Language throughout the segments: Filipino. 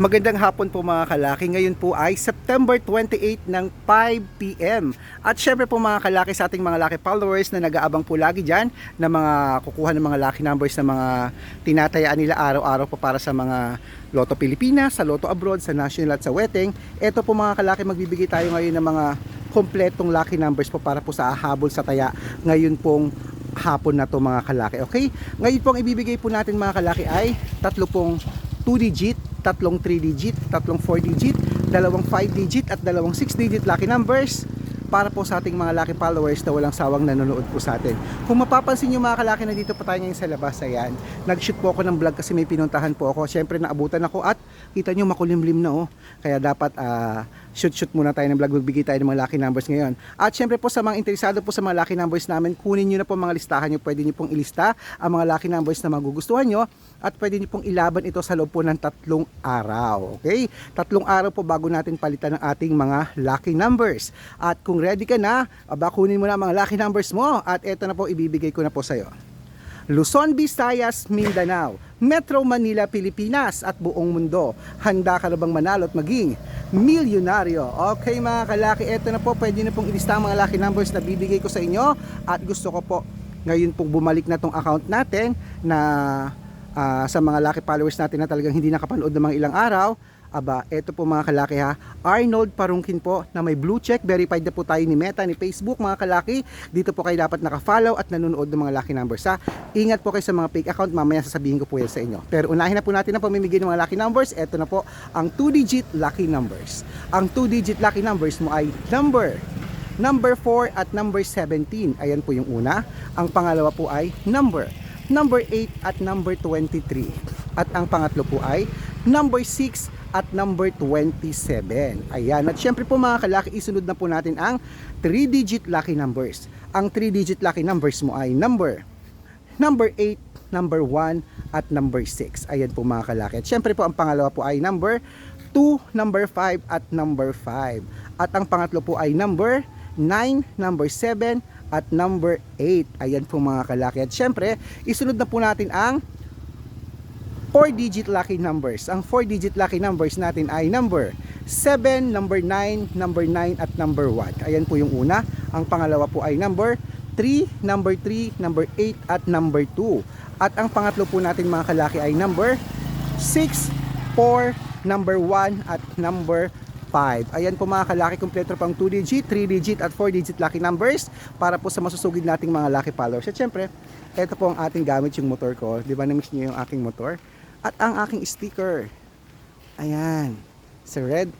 Magandang hapon po mga kalaki. Ngayon po ay September 28 ng 5pm. At syempre po mga kalaki sa ating mga laki followers na nag-aabang po lagi dyan na mga kukuha ng mga lucky numbers na mga tinatayaan nila araw-araw po para sa mga Lotto Pilipinas, sa Lotto Abroad, sa National at sa Weteng. Ito po mga kalaki, magbibigay tayo ngayon ng mga kompletong lucky numbers po para po sa habol sa taya ngayon pong hapon na to mga kalaki. Okay? Ngayon pong ibibigay po natin mga kalaki ay tatlo pong 2 digit, tatlong 3 digit, tatlong 4 digit, dalawang 5 digit at dalawang 6 digit lucky numbers para po sa ating mga lucky followers na walang sawang nanonood po sa atin. Kung mapapansin nyo mga kalaki na dito pa tayo ngayon sa labas, ayan, nag-shoot po ako ng vlog kasi may pinuntahan po ako. Siyempre naabutan ako at kita nyo makulimlim na oh. Kaya dapat ah, shoot-shoot muna tayo ng vlog, magbigay tayo ng mga lucky numbers ngayon. At syempre po sa mga interesado po sa mga lucky numbers namin, kunin nyo na po mga listahan nyo. Pwede nyo pong ilista ang mga lucky numbers na magugustuhan nyo at pwede nyo pong ilaban ito sa loob po ng tatlong araw. Okay? Tatlong araw po bago natin palitan ang ating mga lucky numbers. At kung ready ka na, aba kunin mo na mga lucky numbers mo at eto na po ibibigay ko na po sa'yo. Luzon, Visayas, Mindanao, Metro Manila, Pilipinas at buong mundo. Handa ka na bang manalo at maging milyonaryo? Okay mga kalaki, eto na po, pwede na pong ilista ang mga lucky numbers na bibigay ko sa inyo at gusto ko po ngayon pong bumalik na tong account natin na ah, sa mga lucky followers natin na talagang hindi nakapanood ng mga ilang araw Aba, eto po mga kalaki ha. Arnold Parungkin po na may blue check. Verified na po tayo ni Meta, ni Facebook mga kalaki. Dito po kayo dapat naka-follow at nanonood ng mga lucky numbers ha. Ingat po kayo sa mga fake account. Mamaya sasabihin ko po yan sa inyo. Pero unahin na po natin ang pamimigay ng mga lucky numbers. Eto na po ang 2-digit lucky numbers. Ang 2-digit lucky numbers mo ay number number 4 at number 17. Ayan po yung una. Ang pangalawa po ay number number 8 at number 23. At ang pangatlo po ay number 6 at number 27. Ayan. At syempre po mga kalaki, isunod na po natin ang 3-digit lucky numbers. Ang 3-digit lucky numbers mo ay number number 8, number 1, at number 6. Ayan po mga kalaki. At syempre po ang pangalawa po ay number 2, number 5, at number 5. At ang pangatlo po ay number 9, number 7, at number 8. Ayan po mga kalaki. At syempre, isunod na po natin ang 4-digit lucky numbers. Ang 4-digit lucky numbers natin ay number 7, number 9, number 9 at number 1. Ayan po yung una. Ang pangalawa po ay number 3, number 3, number 8 at number 2. At ang pangatlo po natin mga kalaki ay number 6, 4, number 1 at number 5. Ayan po mga kalaki, kompleto pang 2 digit, 3 digit at 4 digit lucky numbers para po sa masusugid nating mga lucky followers. At syempre, ito po ang ating gamit yung motor ko. Di ba na-miss niyo yung aking motor? At ang aking sticker. Ayan. Si Red.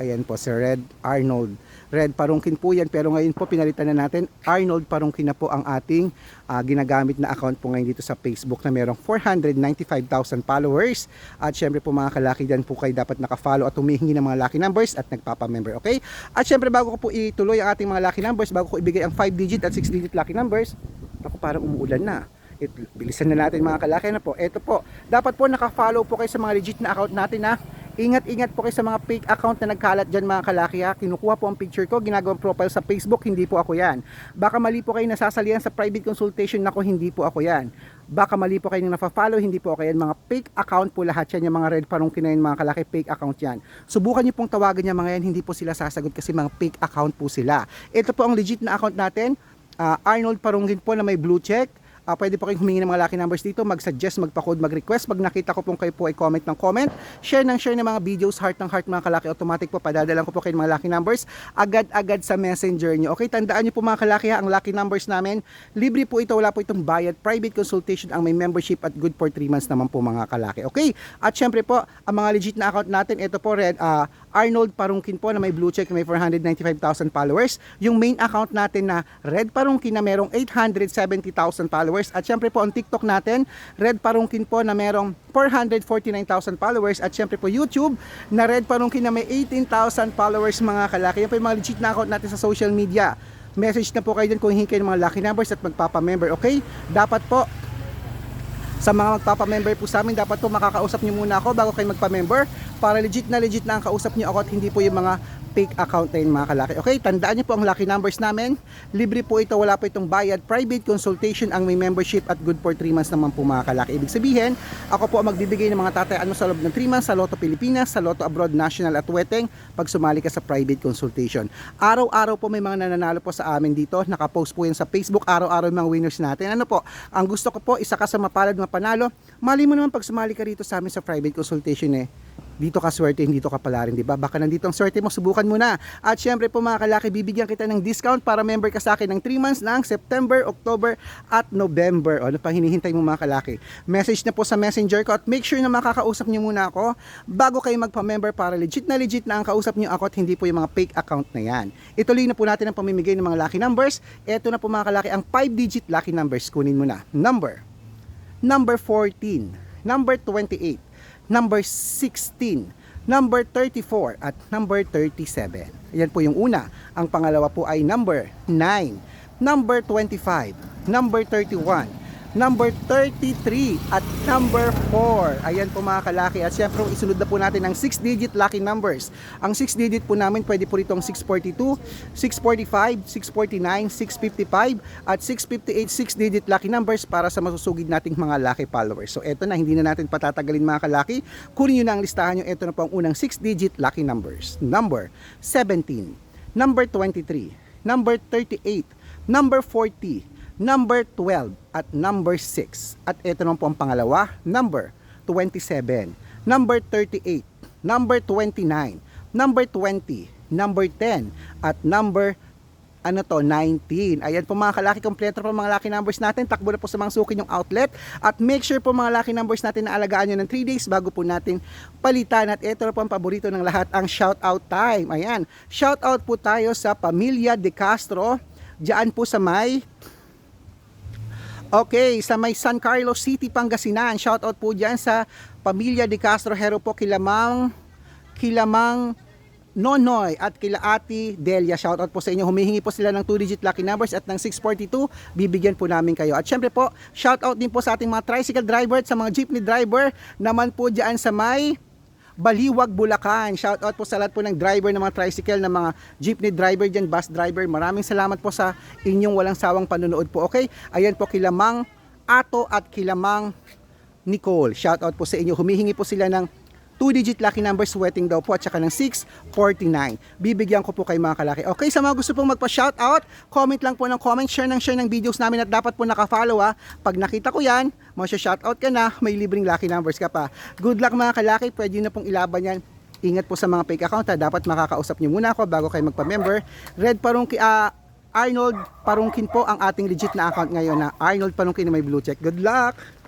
Ayan po, si Red Arnold. Red Parungkin po yan. Pero ngayon po, pinalitan na natin. Arnold Parungkin na po ang ating ah, ginagamit na account po ngayon dito sa Facebook na merong 495,000 followers. At syempre po mga kalaki dyan po kayo dapat nakafollow at humihingi ng mga lucky numbers at nagpapamember. Okay? At syempre bago ko po ituloy ang ating mga lucky numbers, bago ko ibigay ang 5 digit at 6 digit lucky numbers, ako parang umuulan na. It, bilisan na natin mga kalaki na po. Ito po, dapat po naka-follow po kayo sa mga legit na account natin ha. Ingat-ingat po kayo sa mga fake account na nagkalat dyan mga kalaki ha. Kinukuha po ang picture ko, ginagawang profile sa Facebook, hindi po ako yan. Baka mali po kayo nasasalihan sa private consultation, nako hindi po ako yan. Baka mali po kayo nafa-follow, hindi po ako yan. Mga fake account po lahat yan, yung mga red parang kinain mga kalaki, fake account yan. Subukan niyo pong tawagan niya mga yan, hindi po sila sasagot kasi mga fake account po sila. Ito po ang legit na account natin, Ah, Arnold Parungin po na may blue check. Ah, pwede po kayong humingi ng mga lucky numbers dito, mag-suggest, magpa-code, mag-request. Pag nakita ko pong kayo po ay comment ng comment, share ng share ng mga videos, heart ng heart mga kalaki, automatic po, padadalan ko po kayo ng mga lucky numbers, agad-agad sa messenger nyo. Okay, tandaan nyo po mga kalaki ha, ang lucky numbers namin, libre po ito, wala po itong bayad, private consultation ang may membership at good for 3 months naman po mga kalaki. Okay, at syempre po, ang mga legit na account natin, ito po red, ah, Arnold Parungkin po na may blue check, may 495,000 followers. Yung main account natin na Red Parungkin na merong 870,000 followers. At syempre po ang TikTok natin, Red Parungkin po na merong 449,000 followers. At syempre po YouTube na Red Parungkin na may 18,000 followers mga kalaki. Yan po yung mga legit na account natin sa social media. Message na po kayo dyan kung hingi kayo ng mga lucky numbers at magpapamember. Okay? Dapat po sa mga magpapamember po sa amin, dapat po makakausap nyo muna ako bago kayo magpa-member para legit na legit na ang kausap nyo ako at hindi po yung mga fake account na yun mga kalaki. Okay, tandaan niyo po ang lucky numbers namin. Libre po ito, wala po itong bayad. Private consultation ang may membership at good for 3 months naman po mga kalaki. Ibig sabihin, ako po ang magbibigay ng mga tatayaan mo sa loob ng 3 months sa Lotto Pilipinas, sa Lotto Abroad National at Weteng pag sumali ka sa private consultation. Araw-araw po may mga nananalo po sa amin dito. Nakapost po yan sa Facebook. Araw-araw mga winners natin. Ano po, ang gusto ko po, isa ka sa mapalad mapanalo. Mali mo naman pag sumali ka rito sa amin sa private consultation eh dito ka swerte, dito ka pala rin, di ba? Baka nandito ang swerte mo, subukan mo na. At syempre po mga kalaki, bibigyan kita ng discount para member ka sa akin ng 3 months ng September, October at November. O, ano pa hinihintay mo mga kalaki? Message na po sa messenger ko at make sure na makakausap niyo muna ako bago kayo magpa-member para legit na legit na ang kausap niyo ako at hindi po yung mga fake account na yan. Ituloy na po natin ang pamimigay ng mga lucky numbers. Ito na po mga kalaki, ang 5-digit lucky numbers. Kunin mo na. Number. Number 14. Number 28 number 16, number 34 at number 37. Yan po yung una. Ang pangalawa po ay number 9, number 25, number 31, number 33 at number 4. Ayan po mga kalaki. At syempre isunod na po natin ang 6 digit lucky numbers. Ang 6 digit po namin pwede po rito ang 642, 645, 649, 655 at 658 6 digit lucky numbers para sa masusugid nating mga lucky followers. So eto na, hindi na natin patatagalin mga kalaki. Kunin nyo na ang listahan nyo. Ito na po ang unang 6 digit lucky numbers. Number 17, number 23, number 38, number 40, number 12 at number 6. At ito naman po ang pangalawa, number 27, number 38, number 29, number 20, number 10 at number ano to, 19. Ayan po mga kalaki, kompleto po mga lucky numbers natin. Takbo na po sa mga suki yung outlet. At make sure po mga lucky numbers natin na alagaan nyo ng 3 days bago po natin palitan. At ito na po ang paborito ng lahat, ang shout out time. Ayan, shout out po tayo sa Pamilya De Castro. Diyan po sa may Okay, sa may San Carlos City, Pangasinan. Shout out po dyan sa Pamilya De Castro Hero po Kilamang Kilamang Nonoy at kila Ate Delia. Shout out po sa inyo. Humihingi po sila ng 2-digit lucky numbers at ng 642. Bibigyan po namin kayo. At syempre po, shout out din po sa ating mga tricycle driver at sa mga jeepney driver naman po dyan sa may Baliwag, Bulacan. Shout out po sa lahat po ng driver ng mga tricycle, ng mga jeepney driver dyan, bus driver. Maraming salamat po sa inyong walang sawang panonood po. Okay? Ayan po kilamang Ato at kilamang Nicole. Shout out po sa inyo. Humihingi po sila ng 2-digit lucky number sweating daw po at saka ng 649. Bibigyan ko po kay mga kalaki. Okay, sa mga gusto pong magpa-shout out, comment lang po ng comment, share ng share ng videos namin at dapat po naka-follow ha. Pag nakita ko yan, masya-shout out ka na, may libreng lucky numbers ka pa. Good luck mga kalaki, pwede na pong ilaban yan. Ingat po sa mga fake account ha. Dapat makakausap nyo muna ako bago kayo magpa-member. Red Parungki, ah, Arnold Parungkin po ang ating legit na account ngayon na Arnold Parungkin na may blue check. Good luck!